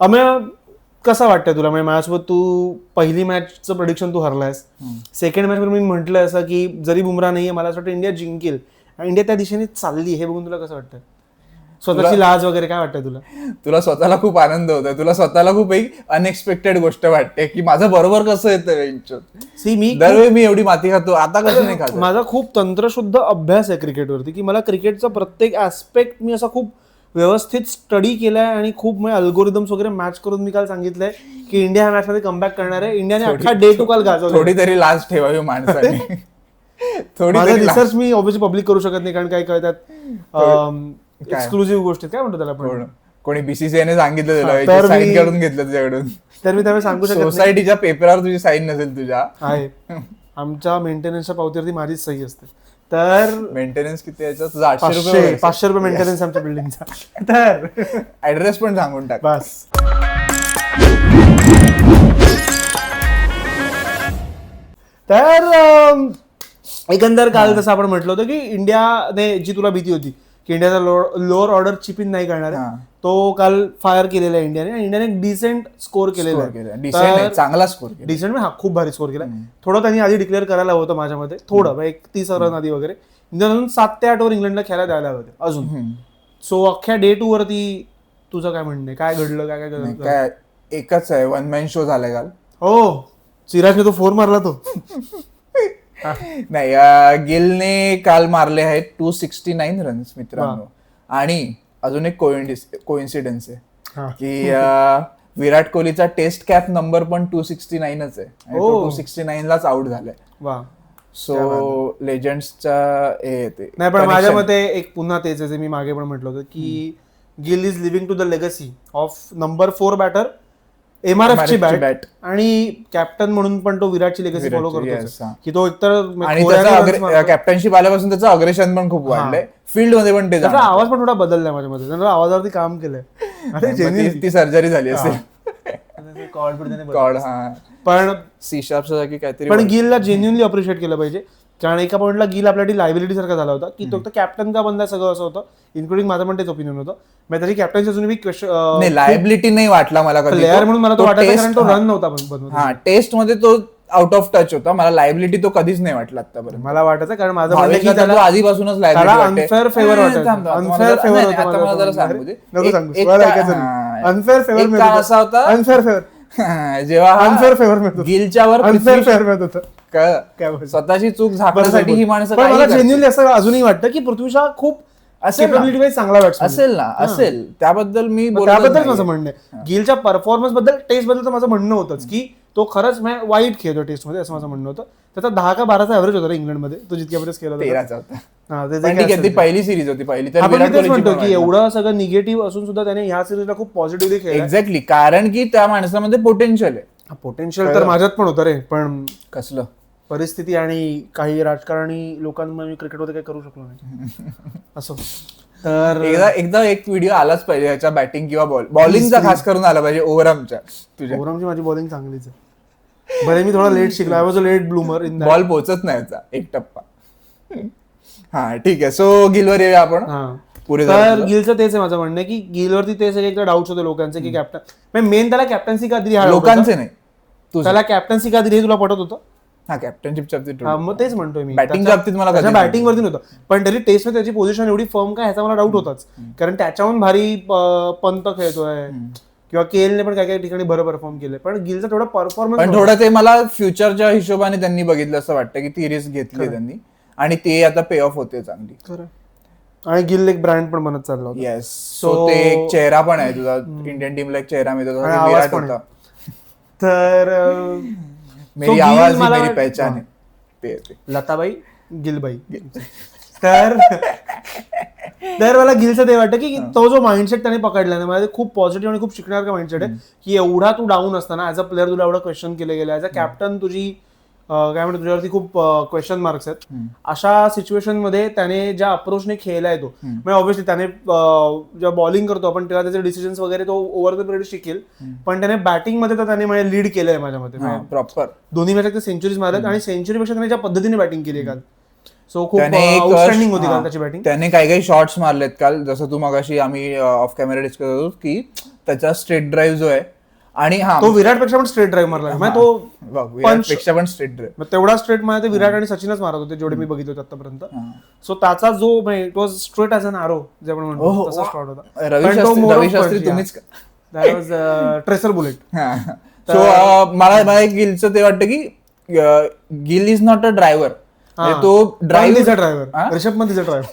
अमेय कसं वाटतंय तुला? म्हणजे माझ्यासोबत तू पहिली मॅचचं प्रोडिक्शन तू हरलायस. सेकंड मॅच मी म्हटलं असं की जरी बुमरा नाहीये मला असं वाटतं इंडिया जिंकेल. आणि इंडिया त्या दिशेने चालली हे बघून तुला कसं वाटतं स्वतःची लाज वगैरे काय वाटतंय तुला? तुला स्वतःला खूप आनंद होतोय. तुला स्वतःला खूप एक अनएक्सपेक्टेड गोष्ट वाटते की माझं बरोबर कसं येतं सी मी दरवेळी मी एवढी माती खातो. आता कसं नाही खात? माझा खूप तंत्रशुद्ध अभ्यास आहे क्रिकेटवरती की मला क्रिकेटचा प्रत्येक ऍस्पेक्ट मी असा खूप व्यवस्थित स्टडी केलाय आणि खूप म्हणजे अल्गोरिदम्स वगैरे मॅच करून मी काल सांगितलंय की इंडिया ह्या मॅच मध्ये कमबॅक करणार आहे. इंडियाने अख्खा डे टू काल गाजवला थोडी तरी लाज ठेवावी माणसाने. थोडी रिसर्च मी ऑब्विसली पब्लिक करू शकत नाही कारण काय कळतात. एक्सक्लुझिव्ह गोष्टी काय म्हणतो त्याला आपण? कोण- बीसीसीआयने सांगितलं साईन करून घेतलं तुझ्याकडून तर मी त्यावेळी सांगू शकत नाही. सोसायटीच्या पेपरवर तुझी साईन नसेल तुझ्या. आहे. आमच्या मेंटेनन्सच्या पावतीवरती माझीच सही असते. तर मेंटेनन्स किती याचा तुझा आठशे पाचशे रुपये पाचशे रुपये मेंटेनन्स आमच्या बिल्डिंगचा तर ऍड्रेस पण सांगून टाक. बस. तर एकंदर काल जसं आपण म्हटलं होतं की इंडियाने जी तुला भीती होती की इंडियाचा लोअर ऑर्डर चिपिन नाही करणार आहे, हा. तो काल फायर केलेला आहे इंडियाने आणि इंडियाने एक डिसेंट स्कोर केलेला Score Decent आहे, चांगला स्कोर केला डिसेंट हा खूप भारी स्कोर केला थोडं त्यांनी आधी डिक्लेअर करायला होतं माझ्या मते थोडं म्हणजे एक तीस रन आधी वगैरे. इंडिया अजून सात ते आठ ओव्हर इंग्लंडला खेळायला द्यायला होते अजून. हम्म. सो अख्ख्या डे टू वरती तुझं काय म्हणणं आहे? काय घडलं? काय काय नाही, घडलं काय एकच आहे वन मॅन शो झालाय काल. हो सिराजने तो फोर मारला तो. नाही अं, गिलने काल मारले आहेत टू सिक्स्टी नाईन रन्स मित्रांनो आणि अजून एक कोइन्सिडन्स आहे. की अं, विराट कोहलीचा टेस्ट कॅप नंबर पण टू सिक्स्टी नाईनच आहे. टू सिक्स्टी नाईनलाच आउट झालाय. वा. सो लेजंडचा हे येते नाही पण माझ्या मते एक पुन्हा तेच आहे जे मी मागे पण म्हटलं होतं की Gill is living to the legacy of number four batter MRF ची बॅट. आणि कॅप्टन म्हणून पण तो विराटची लेगसी फॉलो करतो हा. की तो एकतर. कॅप्टनशिप आल्यापासून त्याचं अग्रेशन पण खूप वाढलंय. फील्डमध्ये पण ते त्याचा. आवाज पण थोडा बदललाय माझ्या मध्ये त्यानं आवाजावरती काम केलंय. ती- सर्जरी झाली असेल. हा. पण सी शार्पच्या जागी काहीतरी पण गिलला जेन्युनली अप्रिशिएट केलं पाहिजे. कारण एका पॉईंटला गिल आपल्यासाठी लायबिलिटी सारखा झाला होता की तो कॅप्टन का बनला सगळं असं होतं इन्क्लुडिंग माझं पण तेच ओपिनियन होतं. मग त्याची कॅप्टन्सी अजून नाही लायबिलिटी नाही वाटला मला प्लेअर म्हणून मला तो वाटायचा कारण तो. रन नव्हता हा टेस्टमध्ये तो आउट ऑफ टच होता. मला लायबिलिटी तो कधीच नाही वाटला आतापर्यंत मला वाटायचं कारण माझं तर आधीपासूनच Unfair तुम्हाला- favor नाही, होतं काळ होतं. असा होता? Unfair favor. जेव्हा हा Unfair favor मिळत. गिलच्यावर Unfair पृथ्वी- favor मिळत होतं. काय? स्वतःची चूक झाकण्यासाठी ही माणसं मला. जेन्युनली असं अजूनही वाटतं की पृथ्वी शा खूप असेल चांगला बॅट्समॅन असेल ना असेल त्याबद्दल मी त्याबद्दल. माझं म्हणणं आहे गिलच्या परफॉर्मन्सबद्दल टेस्टबद्दल तर माझं म्हणणं होतंच की तो खरंच म्हणजे वाईट खेळतो टेस्टमध्ये असं माझं म्हणणं होतं त्याचा दहा का बाराचा ॲव्हरेज होता इंग्लंडमध्ये तो जितक्या बरेच केला होता. तेराचा होता हा, ते जे पण काय ठीक आहे ती. पहिली सिरीज होती पहिली. तर आपण मी विराट तेच म्हणतो की एवढं सगळं निगेटिव्ह असून सुद्धा त्याने ह्या सिरीजला खूप पॉझिटिव्हली खेळला एक्झॅक्टली कारण की त्या माणसामध्ये पोटेन्शियल आहे. पोटेन्शियल तर माझ्यात पण होतं रे पण कसलं? परिस्थिती आणि काही राजकारणी लोकांमुळे मी क्रिकेटमध्ये काही करू शकलो नाही. असो. तर एकदा एकदा एक व्हिडिओ आलाच पाहिजे याच्या बॅटिंग किंवा बॉल बॉलिंगचा खास करून आला पाहिजे ओव्हरआमच्या तुझ्या. ओरमची माझी बॉलिंग चांगलीच आहे. बरे मी थोडा लेट शिकलो I was a late bloomer in ball पोहोचत नाही याचा. एक टप्पा. हा ठीक आहे. सो गिलवर येऊया आपण. हा. पुढे तर जाऊया. गिलचं तेच आहे माझं म्हणणं की गिलवरती तेच आहे एकदा डाऊट होते लोकांचे की कॅप्टन मेन त्याला कॅप्टन्सी का दिली हा doubt होता. लोकांचे नाही. तुझं. त्याला कॅप्टन्सी का दिली हे तुला पटत होतं? हा कॅप्टनशिपच्या बाबतीत हा, मग तेच म्हणतोय मी. बॅटिंगच्या बाबतीत मला बॅटिंग वरती नव्हतं. पण तरी टेस्टमध्ये त्याची पोझिशन एवढी फर्म काय ह्याचा मला डाऊट होताच. कारण त्याच्याहून भारी अं, पंत खेळतोय. किंवा केएलने पण काही काही ठिकाणी बरं परफॉर्म केलंय. पण गिलचा थोडा पण परफॉर्मन्स थोडं ते मला फ्युचरच्या हिशोबाने त्यांनी बघितलं असं वाटतं की ती रिस्क घेतली त्यांनी. आणि ते आता पे ऑफ होते चांगली. आणि गिल एक ब्रँड पण बनत चालला होता. येस सो ते एक चेहरा पण आहे तुझा. इंडियन टीमला एक चेहरा मिळतो विराट होता. तर मेरी गिल आवाज मला- मेरी पहचान है. लताबाई? गिलबाई. तर तर मला गिलचं ते वाटतं की तो जो माइंडसेट त्याने पकडला ना मला ते खूप पॉझिटिव्ह आणि खूप शिकणार का माइंडसेट आहे की एवढा तू डाऊन असताना ऍज अ प्लेअर तुला एवढं क्वेश्चन केले गेलं ऍज अ कॅप्टन तुझी काय म्हणतो तुझ्यावरती खूप क्वेश्चन मार्क्स आहेत. अशा सिच्युएशनमध्ये त्याने ज्या अप्रोचने खेळलाय तो म्हणजे ऑब्व्हियसली त्याने जेव्हा बॉलिंग करतो आपण तेव्हा त्याचे डिसिजन्स वगैरे तो ओव्हर द पिरियड शिकेल. पण त्याने बॅटिंगमध्ये तर त्याने म्हणजे लीड केलंय माझ्या मते. प्रॉपर दोन्ही मॅचात ते सेंचुरीज मारत आणि सेंचुरीपेक्षा त्याने ज्या पद्धतीने बॅटिंग केली काल. सो खूप आउटस्टँडिंग होती. काल त्याची बॅटिंग त्याने काही काही शॉट्स मारलेत काल. जसं तू मगाशी आम्ही ऑफ कॅमेरा डिस्कस होतो की त्याचा स्ट्रेट ड्राईव्ह जो आहे आणि हा तो विराटपेक्षा पण स्ट्रेट ड्राईव्ह मारला. म्हणजे तो विराटपेक्षा पण स्ट्रेट ड्राईव्ह मग तेवढा स्ट्रेट मला ते विराट आणि सचिनच मारत होते जेवढे मी बघितले होते आतापर्यंत सो त्याचा जो it was straight as an arrow जे आपण म्हणतो. तसा शॉट होता. रवी तो शास्त्री रवी. तुम्हीच ट्रेसर बुलेट सो मला मला एक गिलचं ते वाटतं की Gill is not a driver तो ड्रायव्हरचा ड्राईव्ह ड्रायव्हर रिषभ पंतचा ड्रायव्हर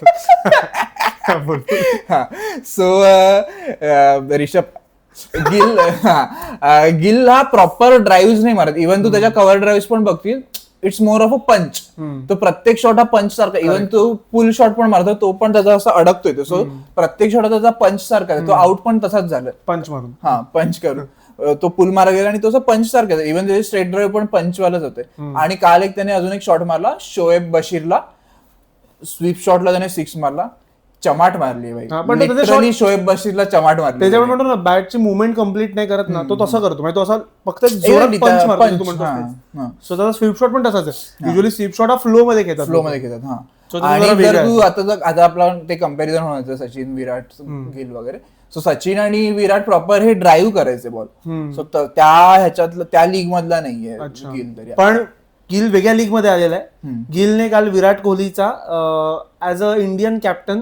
सो रिषभ गिल हा गिल हा प्रॉपर ड्राईव्ह नाही मारत. इव्हन तू त्याच्या कव्हर ड्राईव्ह पण बघतील इट्स मोर ऑफ अ पंच तो प्रत्येक शॉट हा पंच सारखा. इव्हन तो पुल शॉट पण मारतो तो पण त्याचा असा अडकतोय. सो प्रत्येक शॉट त्याचा पंच सारखा. तो आउट पण तसाच झाला. पंच मारून. हा पंच करून. तो पुल मारा गेला आणि तो पंच सारखा इव्हन त्याचे स्ट्रेट ड्राईव्ह पण पंच वालाच होते. आणि काल एक त्याने अजून एक शॉट मारला शोएब बशीरला. स्वीप शॉटला त्याने सिक्स मारला. चमाट मारली भाई पण शोएब बशीरला चमाट मारली त्याच्यावर म्हणतो ना बॅटची मुवमेंट कंप्लीट नाही करत ना तो तसं करतो. म्हणजे तो असा फक्त जोरात पंच मारतो. सो त्याचा स्वीप शॉट पण तसाच आहे. युजली स्वीप शॉट हा फ्लो मध्ये घेतात फ्लो मध्ये घेतात हा. आणि जरा तू आता जर- आता आपला ते कंपॅरिझन होण्याचं सचिन विराट गिल वगैरे. सो सचिन आणि विराट प्रॉपर हे ड्राईव्ह करायचे बॉल सो त्या ह्याच्यातलं त्या लीग मधला नाहीये गिल तरी. पण गिल वेगळ्या लीगमध्ये आलेला आहे. गिलने काल Virat कोहलीचा as a Indian captain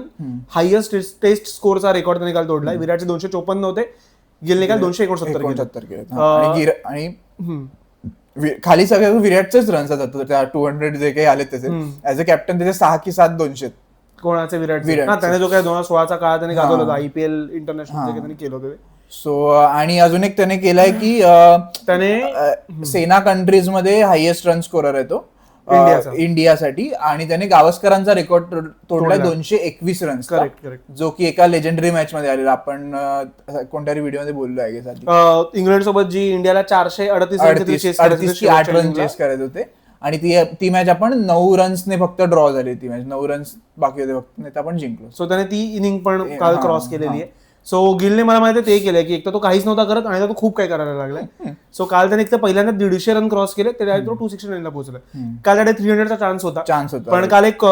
highest test स्कोरचा record त्याने काल तोडलाय. विराटचे दोनशे चोपन्न होते गिलने काल दोनशे एकोणसत्तर केले. आणि खाली सगळे विराटचेच रन्स आहेत. त्या टू हंड्रेड जे काही आले त्याचे. ऍज अ कॅप्टन त्याचे सहा की सात दोनशे कोणाचे? विराट विराटचे. हा त्याने जो काय दोन हजार सोळाचा काळ त्याने गाजवला होता. आयपीएल इंटरनॅशनल काही केलं होतं. सो आणि अजून एक त्याने केलाय की त्याने सेना कंट्रीजमध्ये हायएस्ट रन स्कोरर आहे तो. इंडियासाठी. आणि त्याने गावस्करांचा रेकॉर्ड तोडलाय दोनशे एकवीस रन्स जो की एका लेजेंडरी मॅच मध्ये आलेला. आपण कोणत्या व्हिडिओमध्ये बोललो आहे इंग्लंड सोबत जी इंडियाला चारशे अडतीस अडतीस आठ रन चेस करत होते. आणि ती ती मॅच आपण नऊ रन्सने फक्त ड्रॉ झाली ती मॅच नऊ रन्स बाकी होते फक्त आपण जिंकलो. सो त्याने ती इनिंग पण काल क्रॉस केलेली आहे. सो गिलने मला माहिती ते केलंय की एक तर तो काहीच नव्हता करत आणि तो खूप काही करायला लागलाय. सो काल त्याने एक तर पहिल्यांदा दीडशे रन क्रॉस केले ते तो टू सिक्स्टी नाईनला पोहोचलाय काल त्याने थ्री हंड्रेडचा चान्स होता. चान्स होता पण काल एक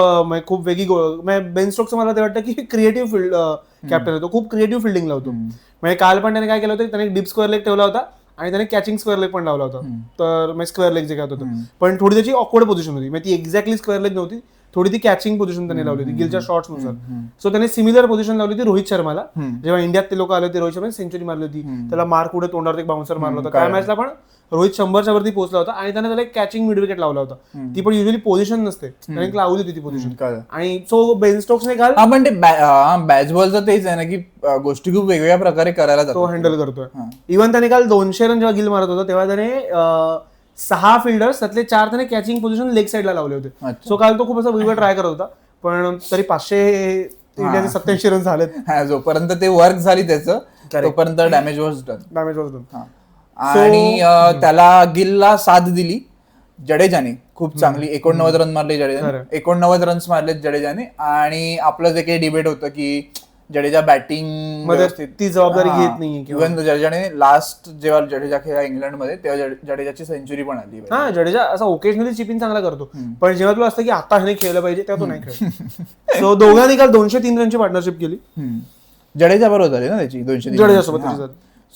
खूप वेगळी गोळ बेन स्टोकचं मला ते वाटतं की क्रिएटिव्ह फील्ड कॅप्टन आहे तो खूप क्रिएटिव्ह फिल्डिंग लावतो म्हणजे काल पण त्याने काय केलं होतं त्याने डिप स्क्वेअर लेग ठेवला होता आणि त्याने कॅचिंग स्क्वेअर लेग पण लावला होता. तर म्हणजे स्क्वेअर लेग जे काय होतं पण थोडी त्याची ऑकवर्ड पोझिशन होती. म्हणजे ती एक्झॅक्टली स्क्वेअर लेग नव्हती. थोडी ती कॅचिंग पोझिशन त्याने लावली होती गिलच्या शॉट्सनुसार सो त्याने सिमिलर पोझिशन लावली होती रोहित शर्माला. जेव्हा इंडियात ते लोक आले होते रोहित शर्मा सेंचुरी मारली होती. त्याला मार्क पुढे तोंडावर एक बाउन्सर मारला होता. त्या मॅचला पण रोहित शंभरच्या वरती पोहोचला होता आणि त्याने त्याला एक कॅचिंग मिड विकेट लावला होता. ती पण युजली पोझिशन नसते. त्याने लावली होती ती पोझिशन. आणि सो बेन स्टोक्सने काल हा पण ते बॅच बॉलचं तेच आहे ना की गोष्टी खूप वेगवेगळ्या प्रकारे करायला तो हँडल करतोय. इव्हन त्याने काल दोनशे रन जेव्हा गिल मारत होता तेव्हा त्याने सहा फिल्डर्स त्यातले चार त्याने कॅचिंग पोझिशन लेग साईडला लावले होते. सो काल तो खूप असं वेगळं ट्राय करत होता. पण तरी पाचशे इंडियाचे सत्याऐंशी रन झालेत. हा, जोपर्यंत ते वर्क झाली त्याचं तोपर्यंत damage was done damage was आणि अं, त्याला गिलला साथ दिली जडेजाने. खूप चांगली. एकोणनव्वद रन मारले जडेजाने. एकोणनव्वद रन्स मारले जडेजाने. आणि आपलं जे काही डिबेट होतं की जडेजा बॅटिंगमध्ये ती जबाबदारी घेत किंवा? इव्हन जडेजाने लास्ट जेव्हा जडेजा खेळला इंग्लंडमध्ये तेव्हा जडे- जडेजाची सेंचुरी पण आली. हा जडेजा असा ओकेजनली चिपिंग चांगला करतो. पण जेव्हा तुला असतं की आता ह्याने खेळलं पाहिजे तेव्हा तो नाही खेळत. सो दोघांनी काल दोनशे तीन रनची पार्टनरशिप केली. जडेजा बरोबर झाली ना त्याची दोनशे जडेजा. सोबत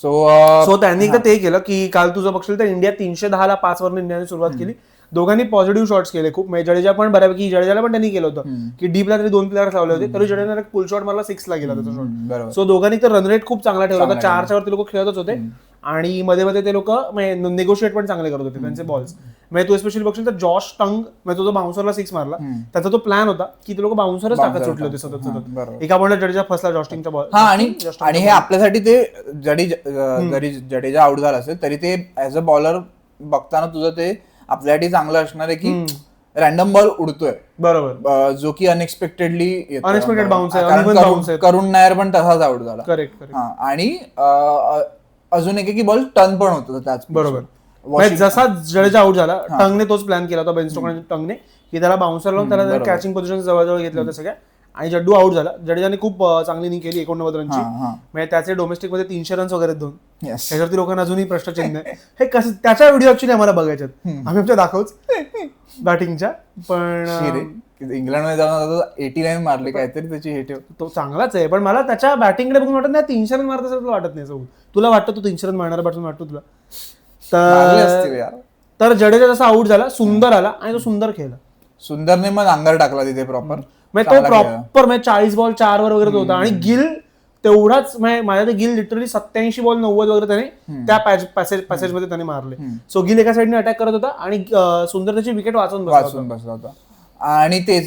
सो सो त्यांनी ते केलं की काल तुझं बघशील तर इंडिया तीनशे दहाला पाच वरून इंडियाने सुरुवात केली. दोघांनी पॉझिटिव्ह शॉट्स केले खूप. म्हणजे जडेजा पण बऱ्यापैकी जडेजाला पण त्यांनी केलं होतं. की डीपला तरी दोन प्लेअर्स लावले होते. तरी जडेजाने पुल शॉट मारला सिक्स ला गेला त्याचा शॉट सो दोघांनी तर रन रेट खूप चांगला ठेवला होता. चारच्या वरती लोक खेळतच होते. आणि मध्ये मध्ये ते लोक नेगोशिएट पण चांगले करत होते त्यांचे बॉल्स म्हणजे तू स्पेशली बघशील तर जॉश टंग म्हणजे तो बाउन्सरला सिक्स मारला त्याचा तो प्लॅन होता की ते लोक बाउन्सरच टाकत सुटले होते सतत सतत. एका पॉईंट जडेजा फसला जॉस्टिंगचा बॉल हा आणि आणि हे आपल्यासाठी ते जडी अं, जरी जडेजा आउट झाला असेल तरी ते ऍज अ बॉलर बघताना तुझं ते आपल्यासाठी चांगलं असणार आहे की रॅन्डम बॉल उडतोय. बरोबर. जो की अनएक्सपेक्टेडली आहे. करुण नायर पण तसाच आउट झाला. करेक्ट करेक्ट आणि अजून एक की बॉल टर्न पण होतो त्याच बरोबर. म्हणजे जसा जडेजा आउट झाला टंगने तोच प्लॅन केला होता आणि टंगने की त्याला बाउन्सर लावून त्याला कॅचिंग पोझिशन जवळजवळ घेतल्या होत्या सगळ्या. आणि जड्डू आउट झाला. जडेजाने खूप चांगली इनिंग केली एकोणनव्वद रनची म्हणजे त्याचे डोमेस्टिकमध्ये तीनशे रन्स वगैरे दोन. येस त्याच्यावरती लोकांना अजूनही प्रश्नचिन्ह आहे हे कसं त्याच्या व्हिडिओ ऍक्च्युली आम्हाला बघायच्यात. आम्ही आमच्या दाखवच. बॅटिंगच्या. पण इंग्लंडमध्ये जाऊन एटी नाईन मारले काहीतरी त्याची हे ठेव तो चांगलाच आहे. पण मला त्याच्या बॅटिंगकडे बघून वाटत नाही तीनशे रन मारत तुला वाटत नाही तुला वाटतं तू तीनशे रन मारणार बॅट्समन वाटतो तुला? तर तर जडेजा जसा आउट झाला सुंदर आला आणि तो सुंदर खेळला. सुंदरने मग अंगार टाकला तिथे प्रॉपर तो प्रॉपर म्हणजे चाळीस बॉल चार वर वगैरे होता. आणि गिल तेवढाच म्हणजे माझ्या ते गिल लिटरली सत्याऐंशी बॉल नव्वद वगैरे त्याने त्या पॅसेज पॅसेजमध्ये त्याने मारले. सो गिल एका साईडने अटॅक करत होता आणि सुंदर त्याची विकेट वाचून बसला होता. वाचून बसला होता. आणि तेच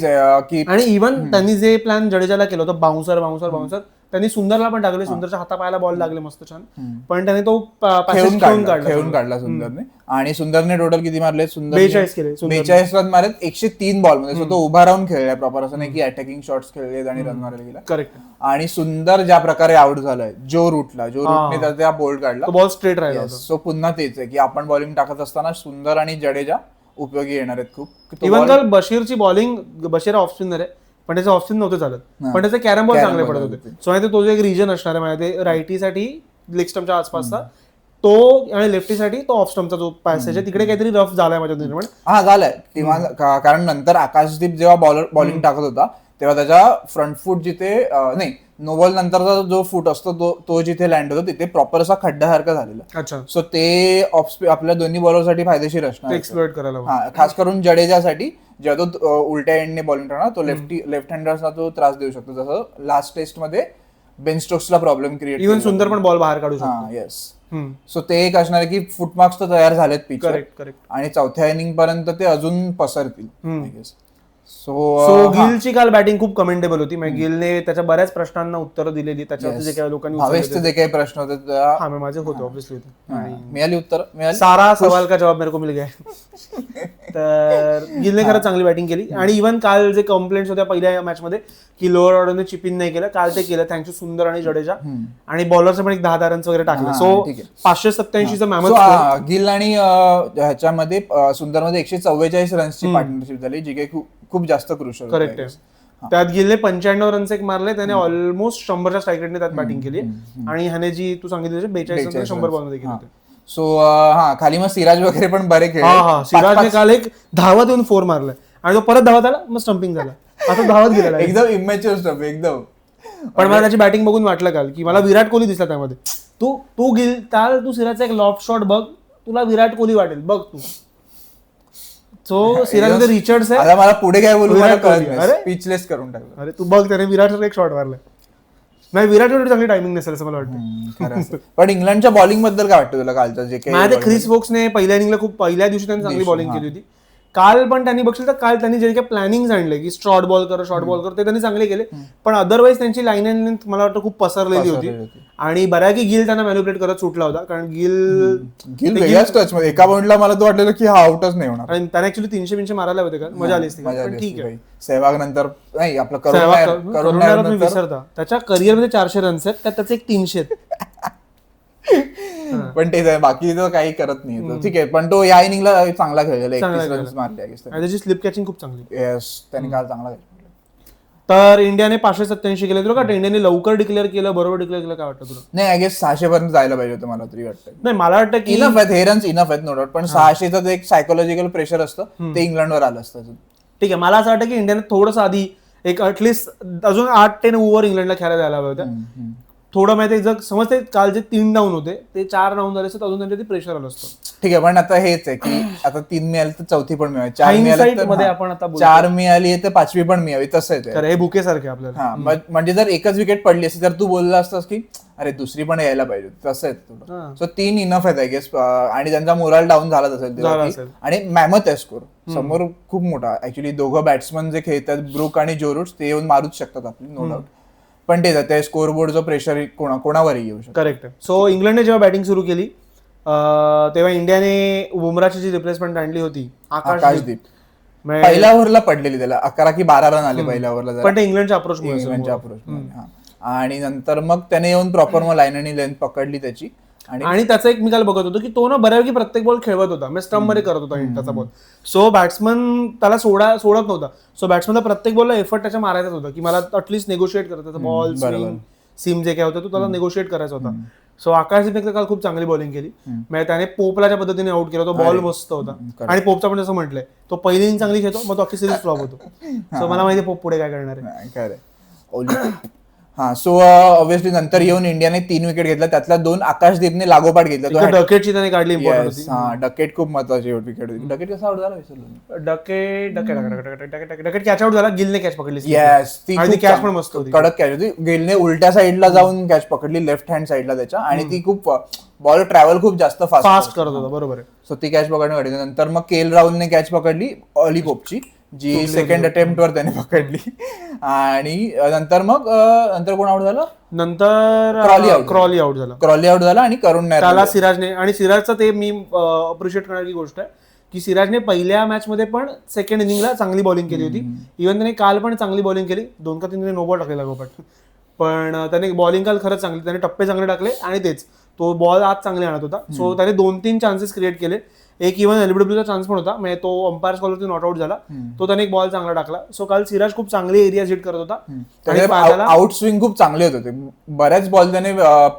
की आणि इव्हन त्यांनी जे प्लॅन जडेजाला केलं होतं बाउन्सर बाउन्सर बाउन्सर त्यांनी सुंदरला पण टाकले सुंदरच्या हातापायाला बॉल लागले मस्त छान. पण त्याने तो खेळून काढला खेळून काढला. सुंदरने. आणि सुंदरने टोटल किती मारले? सुंदर 42 केले. बेचाळीस रन मारत एकशे तीन बॉलमध्ये. तो उभा राहून खेळलाय प्रॉपर असं नाही की अटॅकिंग शॉट्स खेळले आणि रन मारायला गेला. करेक्ट आणि सुंदर ज्या प्रकारे आउट झालाय जो रूटला जो रूटने त्याचा त्या बोल्ड काढला. बॉल स्ट्रेट राहिला सो पुन्हा तेच आहे की आपण बॉलिंग टाकत असताना सुंदर आणि जडेजा उपयोगी येणार आहेत खूप. इव्हन काल बशीरची बॉलिंग बशीर ऑफ स्पिनर आहे पण त्याचे स्पिन नव्हते चालत. पण त्याचे कॅरम बॉल चांगले पडत होते. सो माहिती तो जो एक रिजन असणार आहे माझ्या ते रायटीसाठी लेग स्टम्पच्या आसपासचा तो आणि लेफ्टीसाठी तो ऑफ स्टम्पचा जो पॅसेज आहे. तिकडे काहीतरी रफ झालाय माझ्या निर्माण हा झालाय. किंवा कारण नंतर आकाशदीप जेव्हा बॉलर बॉलिंग टाकत होता तेव्हा त्याच्या फ्रंट फूट जिथे नाही नो बॉल नंतरचा जो फूट असतो तो तो जिथे लँड होतो तिथे प्रॉपर असा खड्ड्यासारखा झालेला. अच्छा. सो ते ऑफ आपल्या दोन्ही बॉलरसाठी फायदेशीर असणार. एक्सप्लोर करायला. हा खास करून जडेजासाठी. जेव्हा तो उलट्या एंडने बॉलिंग टाकणार तो लेफ्टी लेफ्ट हँडर्सला तो त्रास देऊ शकतो. जसं लास्ट टेस्टमध्ये बेन स्टोक्सला प्रॉब्लेम क्रिएट इव्हन सुंदर पण बॉल बाहेर काढू शकतो. हा येस सो ते एक असणार आहे की फुटमार्क्स तर तयार झालेत पिच करेक्ट करेक्ट आणि चौथ्या इनिंग पर्यंत ते अजून पसरतील सो सो गिलची काल बॅटिंग खूप कमेंटेबल होती. म्हणजे गिलने त्याच्या बऱ्याच प्रश्नांना उत्तरं दिलेली. त्याच्यावरती जे काही लोकांनी भावेशचे जे काही प्रश्न होते त्या- हा. मी माझे होते ऑब्विसली मिळाली उत्तर? मिळाली? सारा सवाल का जवाब मेरे को मिल गया तर गिलने खरंच चांगली बॅटिंग केली. आणि इव्हन काल जे कंप्लेंट्स होत्या पहिल्या मॅच मध्ये की लोअर ऑर्डरने चिपिन नाही केलं. काल ते केलं. थँक्यू सुंदर आणि जडेजा. आणि बॉलरचे पण एक दहा दहा रन्स वगैरे टाकले. हा, सो ठीक आहे. पाचशे सत्याऐंशीचा So, मॅमथ हा, गिल आणि अं, ह्याच्यामध्ये सुंदरमध्ये एकशे चव्वेचाळीस रन्सची पार्टनरशिप झाली जी काही खूप खूप जास्त क्रुशल करेक्ट आहे. त्यात गिलने पंच्याण्णव रन्स एक मारले त्याने ऑलमोस्ट शंभरच्या स्ट्राईक रेटने त्यात बॅटिंग केली. आणि ह्याने जी तू सांगितली बेचाळीस शंभर बॉलमध्ये केले होते. सो हा खाली मग सिराज वगैरे पण बरे हा हा. सिराजने काल एक धावत येऊन फोर मारलाय आणि तो परत धावत आला मग स्टम्पिंग झाला. आता धावत गेला. एकदम इमॅच्युअर स्टफ एकदम. पण मला त्याची बॅटिंग बघून वाटलं काल की मला विराट कोहली दिसला त्यामध्ये. तू तू गिल त्याला तू सिराजचा एक लॉफ शॉट बघ तुला विराट कोहली वाटेल. बघ तू. सो सिराजमध्ये रिचर्ड्स आहे आता मला पुढे काय बोलू मला विराट कळत कोहली. नाही. अरे? स्पीचलेस करून टाकलं. अरे तू बघ त्याने विराट एक शॉट मारलाय नाही विराट एवढी चांगली टायमिंग नसेल असं मला वाटतं. हम्म, खरं असं. पण इंग्लंडच्या बॉलिंगबद्दल काय वाटतं तुला कालचं जे काही माझ्या ख्रिस वोक्सने पहिल्या इनिंगला खूप पहिल्या दिवशी त्यांनी चांगली बॉलिंग केली होती. काल पण त्यांनी बघशील तर काल त्यांनी जे काही प्लॅनिंग आणले की शॉर्ट बॉल कर शॉर्ट बॉल कर ते त्यांनी चांगले केले. पण अदरवाईज त्यांची लाईन अँड लेंथ मला वाटतं खूप पसरलेली होती. आणि बऱ्याकी गिल त्यांना मॅन्युप्लेट करत सुटला होता कारण गिल गिल टच एका पॉइंटला मला तर वाटलेलं की हा आउटच नाही होणार. आणि त्याने ऍक्च्युली तीनशे तीनशे मारायला होते का? मजा आली असती पण ठीक आहे. सहवाग नंतर नाही आपलं विसरता. त्याच्या करिअरमध्ये चारशे रन्स आहेत त्याचे एक तीनशे आहेत. पण तेच आहे बाकी तर काही करत नाही. तो. ठीक आहे पण तो या इनिंगला चांगला खेळलेला एकतीस रन्स मारले त्याची स्लिप कॅचिंग खूप चांगली Yes, त्याने काल चांगला तर इंडियाने पाचशे सत्याऐंशी केले. तुला का इंडियाने लवकर डिक्लेअर केलं बरोबर डिक्लेअर केलं काय वाटतं तुला? नाही आय गेस सहाशे पर्यंत जायला पाहिजे होतं मला तरी वाटतं. नाही मला वाटतं की इनफ आहेत हे रन्स इनफ आहेत नो डाऊट पण सहाशेचं एक सायकोलॉजिकल प्रेशर असतं ते इंग्लंडवर आलं असतं अजून. ठीक आहे मला असं वाटतं की इंडियाने थोडंसं आधी एक अटलिस्ट अजून आठ टेन ओव्हर इंग्लंडला खेळायला द्यायला हव्या होत्या. थोडं माहिती जर समजते काल जे तीन डाऊन होते ते चार डाऊन झाले असते तर अजून त्यांच्यावरती प्रेशर आलं असतं. ठीक आहे पण आता हेच आहे की आता तीन मिळाली तर चौथी पण मिळावी. चार मिळाली तर मध्ये. आपण आता. चार मिळाली तर पाचवी पण मिळावी तसं आहे हे बुके सारखे आपल्याला. हा म्हणजे जर एकच विकेट पडली असती तर तू बोलला असतास की अरे दुसरी पण यायला पाहिजे. तसं आहे सो तीन इनफ आहेत आय गेस आणि त्यांचा मोराल डाऊन झालाच असेल. आणि मॅमत आहे स्कोर समोर खूप मोठा. ऍक्च्युली दोघं बॅट्समन जे खेळतात ब्रुक आणि जोरूट्स ते येऊन मारूच शकतात आपली नो डाऊट पण ते त्या स्कोर बोर्डचं प्रेशर कोणा कोणावरही येऊ शकतं. करेक्ट सो इंग्लंडने जेव्हा बॅटिंग सुरू केली अं, तेव्हा इंडियाने बुमराची जी रिप्लेसमेंट आणली होती आकाशदीप. आकाशदीप. म्हणजे- पहिल्या ओव्हरला पडलेली त्याला. अकरा की बारा रन आले पहिल्या ओव्हरला जरा. पण ते इंग्लंडच्या अप्रोच इंग्लंडच्या अप्रोच आणि नंतर मग त्याने येऊन प्रॉपर मग लाईन आणि लेंथ पकडली त्याची. आणि त्याचा एक मी काल बघत होतो की तो ना बऱ्यापैकी प्रत्येक बॉल खेळवत होता. म्हणजे स्टंपमध्ये करत होता त्याचा बॉल. सो बॅट्समन त्याला सोडा सोडत नव्हता. सो बॅट्समनला प्रत्येक बॉलला एफर्ट त्याच्या मारायचाच होता की मला अटलिस्ट नेगोशिएट करत बॉल स्विंग सीम जे काय होतं तो त्याला नेगोशिएट करायचा होता. सो आकाशदीपने तर काल खूप चांगली बॉलिंग केली. म्हणजे त्याने पोपला ज्या पद्धतीने आउट केला. तो बॉल मस्त होता. आणि पोपचा पण जसं म्हटलंय तो पहिली चांगली खेळतो मग तो अख्खी सिरीज फ्लॉप होतो. सो मला माहिती पोप पुढे काय करणार आहे. हा सो ऑब्विसली नंतर येऊन इंडियाने तीन विकेट घेतल्या. त्यातल्या दोन आकाशदीपने लागोपाठ घेतल्या. तो डकेटची त्याने काढली Yes, हा डकेट खूप महत्वाची विकेट होती. डकेट कसा आउट झाला विसरलो मी. Duckett Duckett Duckett catch out झाला. गिलने कॅच पकडली. येस ती आणि ती खूप कॅच पण मस्त होती. कडक कॅच होती. गेलने उलट्या साईडला जाऊन कॅच पकडली. लेफ्ट हँड साईडला त्याच्या. आणि ती खूप बॉल ट्रॅव्हल खूप जास्त फास्ट फास्ट करत होता. बरोबर आहे. सो ती कॅच पकडणं काढली नंतर मग केल राहुलने कॅच पकडली. ऑली पोपची जी सेकंड अटेम्प्ट वर त्याने पकडली. आणि नंतर मग नंतर कोण आउट झालं? नंतर Crawley out क्रॉली आउट झाला. क्रॉली आउट झाला आणि करुण त्याला सिराजने आणि सिराजचं ते मी अप्रिशिएट करणारी गोष्ट आहे की सिराजने पहिल्या मॅच मध्ये पण सेकंड इनिंगला चांगली बॉलिंग केली होती. इव्हन त्याने काल पण चांगली बॉलिंग केली. दोन का तीन नो बॉल टाकले लागोपाठ पण. त्याने बॉलिंग काल खरंच चांगली त्याने टप्पे चांगले टाकले आणि तेच. तो बॉल आज चांगले आणत होता. सो त्याने दोन तीन चान्सेस क्रिएट केले. एक इव्हन एलबीडब्ल्यूचा चान्स पण होता. म्हणजे तो अंपायर स्कॉलरती नॉट आउट झाला. तो त्याने एक बॉल चांगला टाकला. सो काल सिराज खूप चांगली एरिया हिट करत होता. आणि आउट स्विंग खूप चांगले होते ते. बऱ्याच बॉल त्याने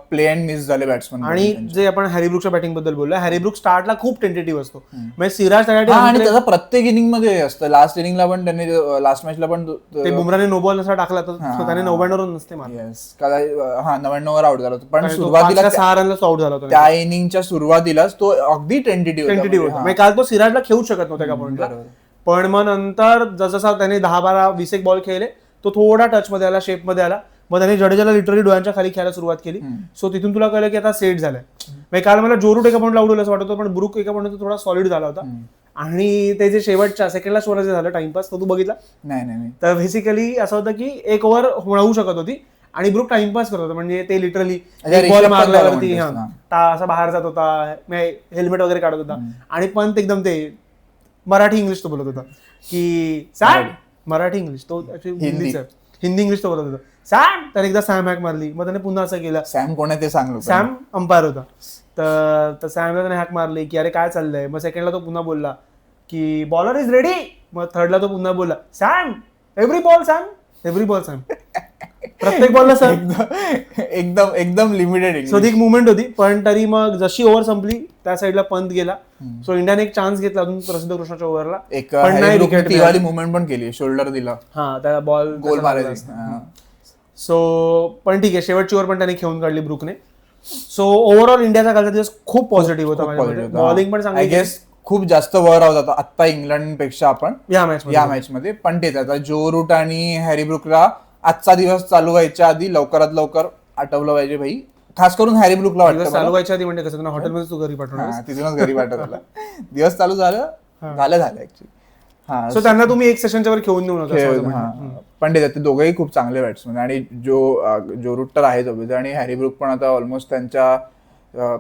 प्ले अँड मिस झाले बॅट्समन आणि जे आपण हॅरी ब्रुकच्या बॅटिंगबद्दल बोललो हॅरी ब्रुक स्टार्टला खूप टेंटेटिव्ह असतो. म्हणजे सिराज आणि त्याचा प्रत्येक इनिंगमध्ये असतं. लास्ट इनिंगला पण त्यांनी लास्ट मॅचला पण ते बुमराने नो बॉल असा टाकला तर त्याने नव्याण्णव नसते मारला. येस हा नव्याण्णव वर आउट झाला होता. पण सुरुवातीला सहा रनला आउट झाला होता. त्या इनिंगच्या सुरुवातीलाच तो अगदी टेंटेटिव्ह टेंटेटिव्ह होता. म्हणजे काल तो सिराजला खेळू शकत नव्हता एका पॉईंटला पण मग नंतर जसा त्याने दहा बारा वीस एक बॉल खेळले तो थोडा टच मध्ये आला शेपमध्ये आला. मग त्याने जडेजाला लिटरली डोळ्यांच्या खाली खेळायला सुरुवात केली. सो तिथून तुला कळलं की आता सेट झालाय. म्हणजे काल मला जोरूट एका पॉईंटला आउट असं वाटत पण ब्रुक एका पॉईंट थोडा सॉलिड झाला होता. आणि ते जे शेवटच्या सेकंडला सोळा जे झालं टाइमपास तो तू बघितला? नाही नाही नाही. तर बेसिकली असं होतं की एक ओव्हर होऊ शकत होती. आणि ब्रुक टाइमपास करत होता म्हणजे ते लिटरली बॉल मारल्यावरती असा बाहेर जात होता हेल्मेट वगैरे काढत होता. आणि पंत एकदम ते मराठी इंग्लिश तो बोलत होता की सॅम मराठी. इंग्लिश तो हिंदीच आहे. हिंदी इंग्लिश तो बोलत होता. सॅम तर एकदा सॅम हॅक मारली. मग त्याने पुन्हा असं केलं. सॅम कोण ते सांग लोकांना. सॅम अंपायर होता. तर तर सॅमला त्याने हॅक मारली की अरे काय चाललंय? मग सेकंडला तो पुन्हा बोलला की बॉलर इज रेडी मग थर्डला तो पुन्हा बोलला same every ball same every ball same. प्रत्येक बॉलला सॅम एकदम एकदम लिमिटेड सो ती एक मुवमेंट होती पण तरी मग जशी ओव्हर संपली त्या साईडला पंत गेला. सो इंडियाने एक चान्स घेतला अजून प्रसिद्ध कृष्णाच्या ओव्हरला एक पण नाही ती मुवमेंट पण केली शोल्डर दिला. हा त्या बॉल गोल मारायची. सो पण ठीक आहे शेवटची ओव्हर पण त्याने खेळून काढली ब्रुकने. सो ओव्हरऑल इंडियाचा कालचा दिवस खूप पॉझिटिव्ह होता बॉलिंग पण चांगली गेस खूप जास्त वर आहोत आता आत्ता इंग्लंडपेक्षा आपण या मॅच या मॅच मध्ये. पण तेच आता जो रूट आणि हॅरी ब्रुकला आजचा दिवस चालू व्हायच्या आधी लवकरात लवकर आठवलं पाहिजे भाई. खास करून हॅरी ब्रुकला वाटतं दिवस चालू व्हायच्या आधी म्हणजे कसं त्यांना हॉटेलमध्ये तू घरी पाठवणार तिथूनच घरी पाठवलं. दिवस चालू झालं झालं झालं ऍक्च्युली हा सो त्यांना तुम्ही एक सेशनच्या वर खेळून देऊ नका असं माझं खेळ- म्हणणं. हा. पण ते ते दोघेही खूप चांगले बॅट्समॅन आणि जो अं, जो रूट तर आहेच obviously. आणि हॅरी ब्रुक पण आता ऑलमोस्ट त्यांच्या अं,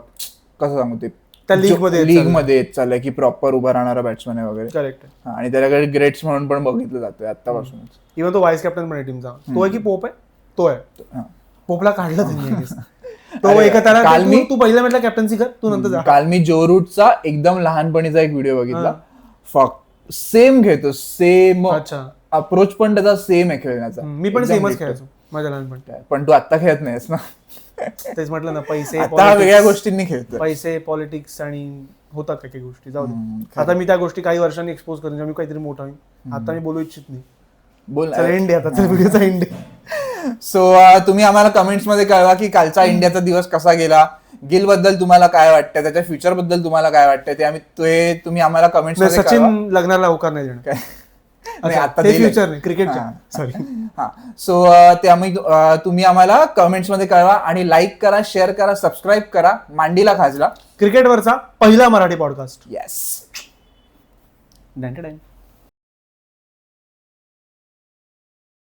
कसं सांगू ते त्या league मध्ये लीगमध्ये येत चाललंय की प्रॉपर उभा राहणारा बॅट्समॅन आहे वगैरे. करेक्ट हा, आणि त्याच्याकडे ग्रेट्स म्हणून पण बघितलं जातंय आतापासूनच इव्हन तो व्हाईस कॅप्टन पण आहे टीमचा तो आहे की पोप आहे? तो आहे. हा. पोपला काढलं त्यांनी I guess. तो अरे, एका त्याला काल मी- तू पहिल्या मॅचला कॅप्टन्सी कर तू नंतर जा. काल मी जो रूटचा एकदम लहानपणीचा एक व्हिडिओ बघितला. फक्त सेम घेतो सेम अच्छा. अप्रोच पण त्याचा सेम आहे खेळण्याचा. मी पण एकदम सेमच. खेळायचो माझ्या लहानपणी. पण तू आता खेळत नाहीस ना. तेच म्हटलं ना पैसे आता politics- वेगळ्या गोष्टींनी खेळतो पैसे पॉलिटिक्स आणि होतात काही काही गोष्टी. जाऊ दे. आता मी त्या गोष्टी काही वर्षांनी एक्सपोज करेन जेव्हा मी काहीतरी मोठा होईन आता मी बोलू इच्छित नाही. बोल चल आता. चल व्हिडिओचा एंड सो तुम्ही आम्हाला कमेंट्समध्ये कळवा की कालचा इंडियाचा दिवस कसा गेला. गिलबद्दल तुम्हाला काय वाटतं त्याच्या फ्युचरबद्दल तुम्हाला काय वाटतं ते आम्ही ते तुम्ही आम्हाला कमेंट्समध्ये कळवा. सचिन लग्नाला होकार नाही देणार. आता हा. सॉरी हा. सो ते आम्ही अं, तुम्ही आम्हाला कमेंट्समध्ये कळवा आणि लाईक करा शेअर करा सबस्क्राईब करा. मांडीला खाजला. क्रिकेटवरचा पहिला मराठी पॉडकास्ट येस